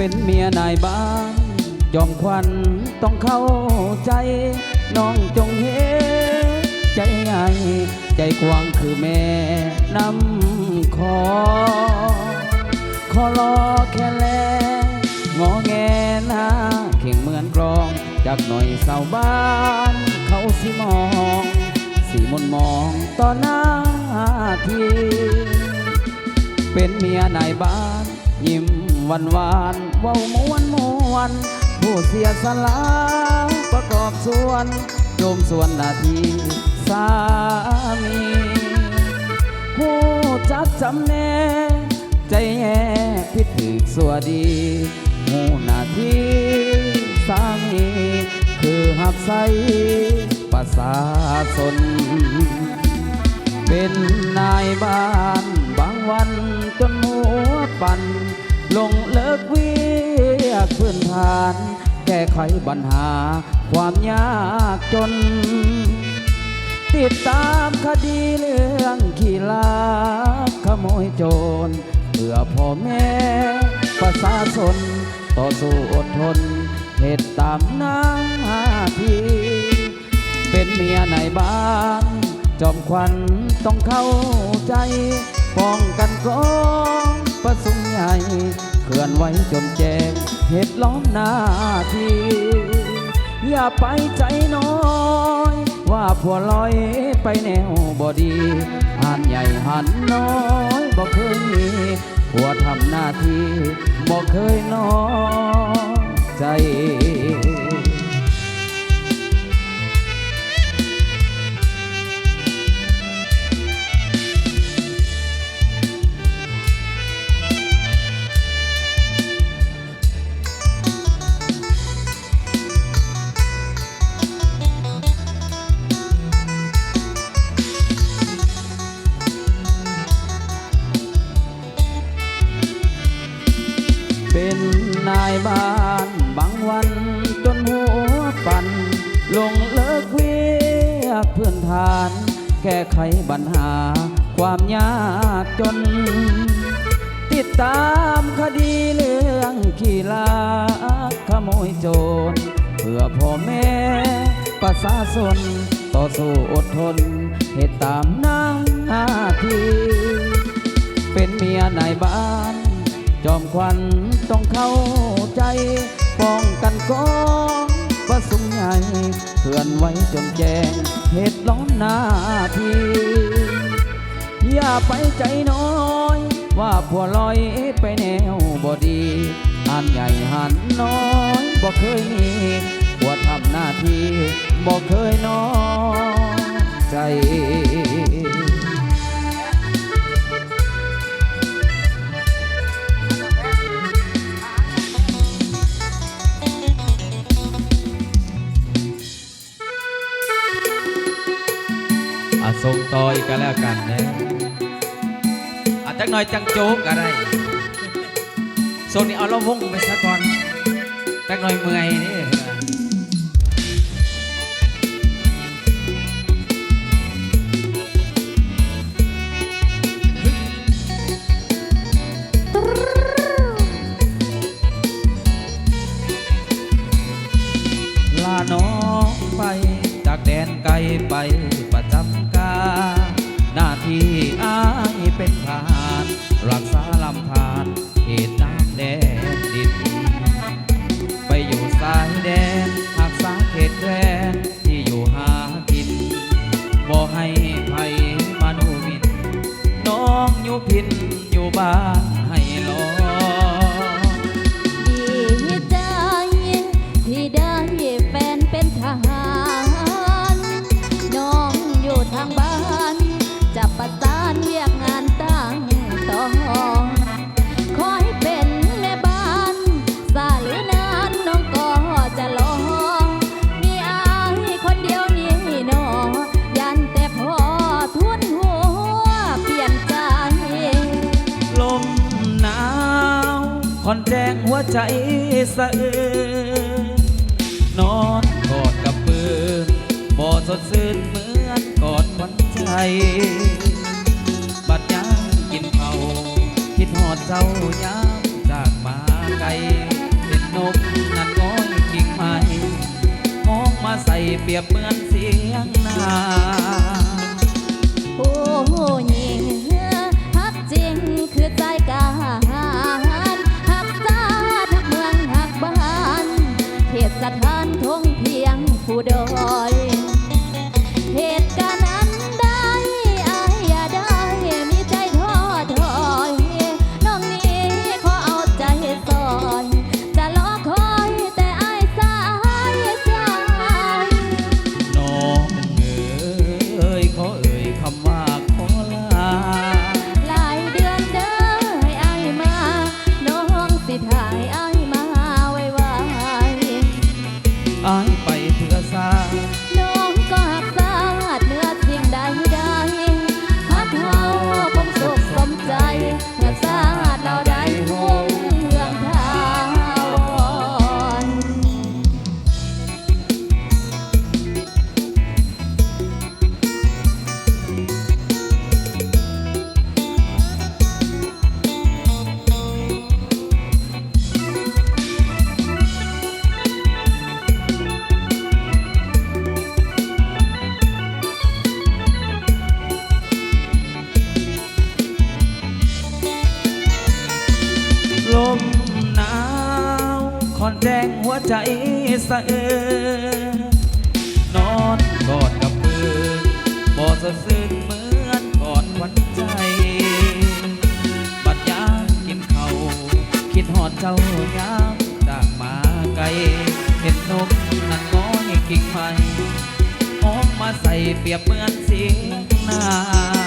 เป็นเมียนายบ้านจอมควันต้องเข้าใจ น้องจงเห็นใจใหญ่ใจกว้างคือแม่นำคอ ขอรอแค่แลงอแงหน้าเข่งเหมือนกรองจากหน่อยเสาวบ้าน เขาสิมอง สีมนมองต่อหน้าที เป็นเมียนายบ้านยิ้ม วานวานเว้ามวนมวนผู้เสียสละประกอบส่วนโยมส่วนหน้าที่สามีผู้จักจำแนใจแย่พิถึกสัวดีหูหน้าที่สามีคือหับใสประสาสน เป็นนายบ้านบางวันจนหัวปัน ลงเลิกเวียกพื้นฐาน แก้ไขปัญหาความยากจน ติดตามคดีเรื่องขี้ลาขโมยโจรเพื่อพ่อแม่ประชาชนต่อสู้อดทนเหตุตามหน้าที่เป็นเมียในบ้านจอมควันต้องเข้าใจป้องกันกองประสุง หญ่เคลื่อนไหวจนแจงเหตุล้อมหน้าทีอย่าไปใจน้อย ว่าผัวลอยไปแนวบอดีหันใหญ่หันน้อยบอกเคยมีผัวทำหน้าที่บอกเคยน้อยใจ ลงเลิกเวียกเพื่อนทาน แก้ไขปัญหาความยากจน ติดตามคดีเรื่องขี้ลาขโมยโจร เพื่อพ่อแม่ประชาชนต่อสู้อดทนเหตุตามหน้าที่เป็นเมียนายบ้าน จอมควันต้องเข้าใจป้องกันกอง ว่าสูงใหญ่เคลื่อนไหวจนแจงเหตุล้อมหน้าทีอย่าไปใจน้อย ว่าผัวลอยไปแนวบอดีหันใหญ่หันน้อยบ่เคยมีผัวทำหน้าที่บ่เคยน้อยใจ อออีกแล้วกันนะอะจักหน่อยจังโจ๊กก็ได้โซนนี้เอาละวงไปซะก่อนจักหน่อยเมื่อยนี่ พินอยู่บ้านให้รอ อนแรงหัวใจสะอื้นอนกอดกับปืนบ่อสดซื่นเหมือนกอดขวันใจ บัดยางกินเผาคิดหอดเจ้ายามจากมาไกลเป็นนกนัดง้อยกิ่งไม้มองมาใส่เปรียบเหมือน ใจสะเออนอนกอดกับเือบอสะซึ้งเหมือนกอดวันใจ บัดยางกินเขาคิดหอดเจ้ายามจากมาไกลเห็นนกนั่นง้อยกิ่งไม้มองมาใส่เปรียบเหมือนเสียงนา